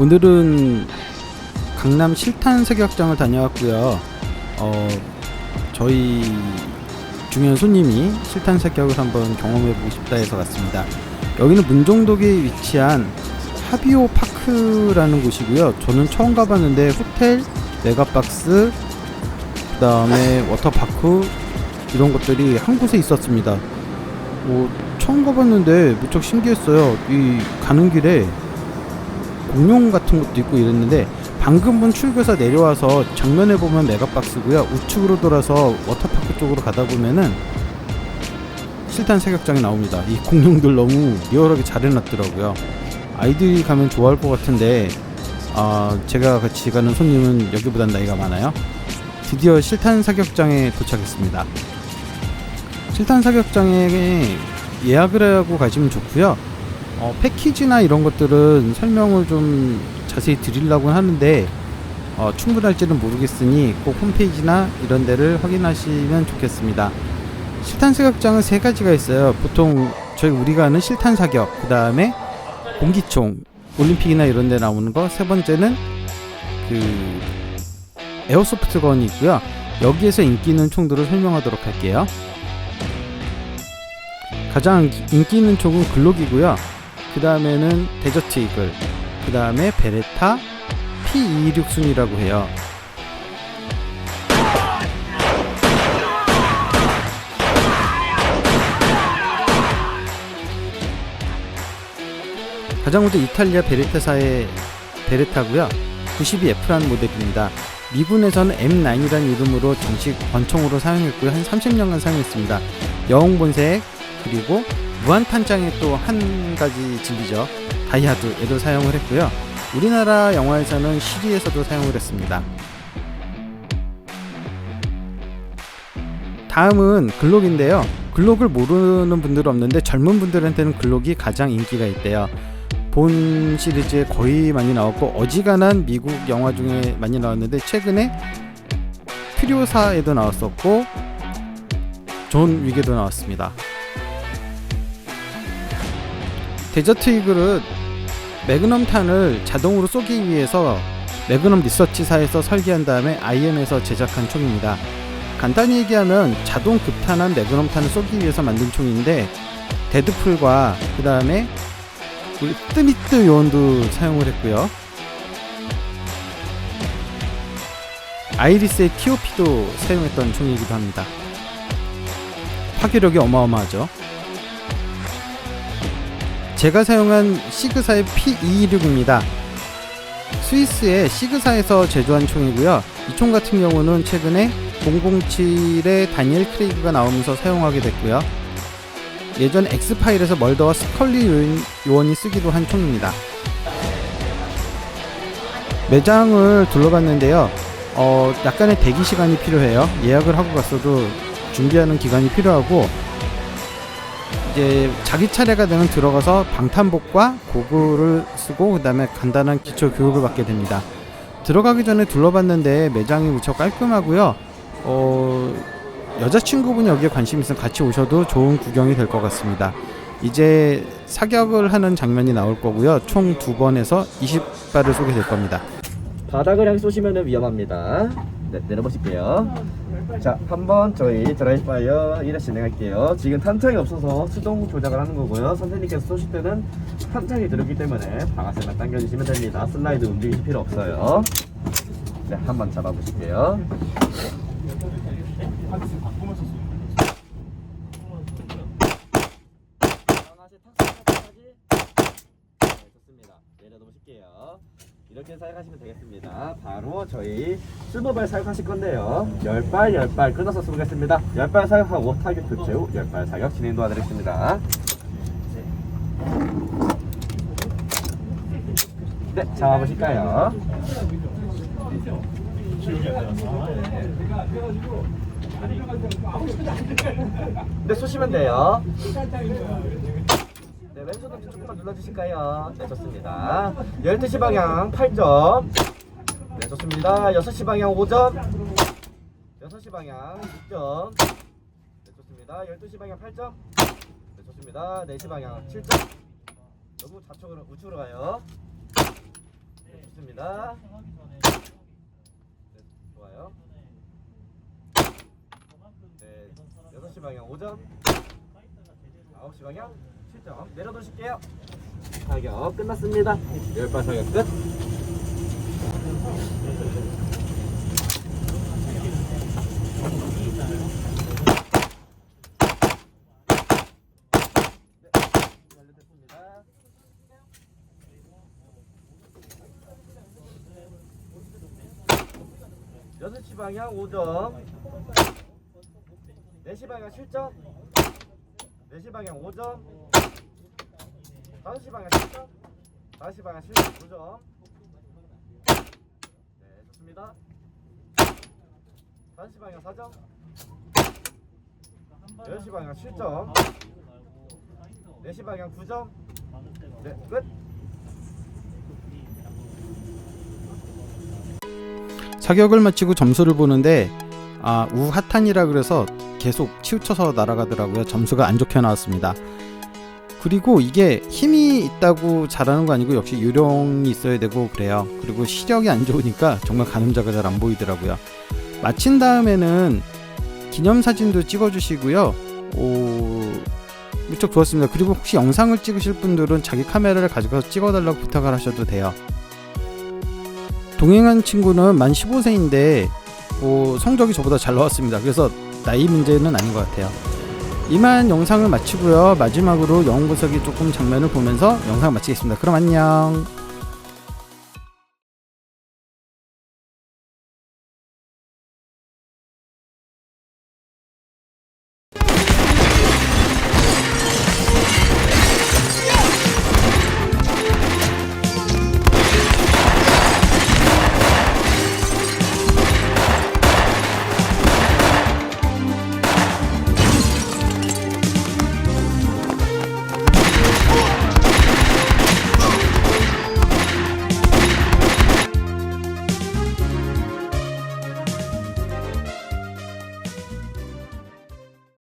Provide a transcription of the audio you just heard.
오늘은 강남 실탄 사격장을 다녀왔고요. 어, 저희 중요한 손님이 실탄 사격을 한번 경험해보고 싶다 해서 갔습니다. 여기는 문종동에 위치한 하비오 파크라는 곳이고요. 저는 처음 가봤는데 호텔, 메가박스, 그 다음에 워터파크 이런 것들이 한 곳에 있었습니다. 뭐 처음 가봤는데 무척 신기했어요. 이 가는 길에 공룡 같은 것도 있고 이랬는데 방금 본 출구에서 내려와서 정면에 보면 메가박스고요. 우측으로 돌아서 워터파크 쪽으로 가다 보면은 실탄 사격장이 나옵니다. 이 공룡들 너무 리얼하게 잘 해놨더라고요. 아이들이 가면 좋아할 것 같은데 아 제가 같이 가는 손님은 여기보단 나이가 많아요. 드디어 실탄 사격장에 도착했습니다. 실탄 사격장에 예약을 하고 가시면 좋고요. 어, 패키지나 이런 것들은 설명을 좀 자세히 드리려고 하는데 어, 충분할지는 모르겠으니 꼭 홈페이지나 이런 데를 확인하시면 좋겠습니다. 실탄 사격장은 세 가지가 있어요. 보통 저희 우리가 아는 실탄 사격, 그 다음에 공기총, 올림픽이나 이런 데 나오는 거, 세 번째는 그 에어소프트 건이 있고요. 여기에서 인기 있는 총들을 설명하도록 할게요. 가장 인기 있는 총은 글록이고요. 그 다음에는 데저트 이글, 그 다음에 베레타 P226 순이라고 해요. 가장 먼저 이탈리아 베레타사의 베레타고요. 92F라는 모델입니다. 미군에서는 M9이라는 이름으로 정식 권총으로 사용했고요. 한 30년간 사용했습니다. 여홍 본색 그리고 무한 탄창의 또 한 가지 진리죠. 다이아드 얘도 사용을 했고요. 우리나라 영화에서는 시리에서도 사용을 했습니다. 다음은 글록인데요. 글록을 모르는 분들은 없는데 젊은 분들한테는 글록이 가장 인기가 있대요. 본 시리즈에 거의 많이 나왔고 어지간한 미국 영화 중에 많이 나왔는데 최근에 퓨리오사에도 나왔었고 존 윅에도 나왔습니다. 데저트 이글은 매그넘 탄을 자동으로 쏘기 위해서 매그넘 리서치사에서 설계한 다음에 IM에서 제작한 총입니다. 간단히 얘기하면 자동 급탄한 매그넘 탄을 쏘기 위해서 만든 총인데 데드풀과 그 다음에 우리 뜨미뜨 요원도 사용을 했고요. 아이리스의 TOP도 사용했던 총이기도 합니다. 파괴력이 어마어마하죠. 제가 사용한 시그사의 P226입니다. 스위스의 시그사에서 제조한 총이고요. 이 총 같은 경우는 최근에 007의 다니엘 크레이그가 나오면서 사용하게 됐고요. 예전 엑스파일에서 멀더와 스컬리 요원이 쓰기도 한 총입니다. 매장을 둘러봤는데요. 어, 약간의 대기 시간이 필요해요. 예약을 하고 갔어도 준비하는 기간이 필요하고 이제 자기 차례가 되면 들어가서 방탄복과 고글을 쓰고 그다음에 간단한 기초 교육을 받게 됩니다. 들어가기 전에 둘러봤는데 매장이 무척 깔끔하고요. 어, 여자친구분이 여기에 관심 있으면 같이 오셔도 좋은 구경이 될 것 같습니다. 이제 사격을 하는 장면이 나올 거고요. 총 두 번에서 20발을 쏘게 될 겁니다. 바닥을 향해 쏘시면 위험합니다. 네, 내려보실게요. 자, 한번 저희 드라이브 파이어 1회 진행할게요. 지금 탄창이 없어서 수동 조작을 하는 거고요. 선생님께서 쏘실 때는 탄창이 들었기 때문에 방아쇠만 당겨주시면 됩니다. 슬라이드 움직이실 필요 없어요. 네, 한번 잡아보실게요. 방아쇠 탁상까지 네, 좋습니다. 내려놓으실게요. 이렇게 사용하시면 되겠습니다. 바로 저희 실버발 사용하실 건데요. 10발, 10발 끊어서 쏘겠습니다. 10발 사용하고 타격 교체 후 10발 사격 진행 도와드리겠습니다. 네, 잡아보실까요? 네, 쏘시면 돼요. 네, 왼손 엄지 조금만 눌러주실까요? 네, 좋습니다. 12시 방향 8점. 네, 좋습니다. 6시 방향 5점. 6시 방향 6점. 네, 좋습니다. 12시 방향 8점. 네, 좋습니다. 4시 방향 7점. 너무 좌측으로 우측으로 가요. 좋습니다. 네, 좋아요. 네, 6시 방향 5점. 9시 방향 7점. 내려놓으실게요. 사격 끝났습니다. 10발 사격 끝. 여섯 시 방향 5점 4시 방향 7점 4시 방향 5점 5시 방향 7점 5시 방향 7점 9점. 네 좋습니다. 5시 방향 4점 10시 방향 7점. 4시 방향 9점. 네끝. 사격을 마치고 점수를 보는데 아, 우하탄이라 그래서 계속 치우쳐서 날아가더라고요. 점수가 안 좋게 나왔습니다. 그리고 이게 힘이 있다고 잘하는 거 아니고 역시 요령이 있어야 되고 그래요. 그리고 시력이 안 좋으니까 정말 가늠자가 잘 안 보이더라고요. 마친 다음에는 기념사진도 찍어주시고요. 오, 무척 좋았습니다. 그리고 혹시 영상을 찍으실 분들은 자기 카메라를 가져가서 찍어달라고 부탁을 하셔도 돼요. 동행한 친구는 만 15세인데 어, 성적이 저보다 잘 나왔습니다. 그래서 나이 문제는 아닌 것 같아요. 이만 영상을 마치고요. 마지막으로 영웅 보석이 조금 장면을 보면서 영상을 마치겠습니다. 그럼 안녕.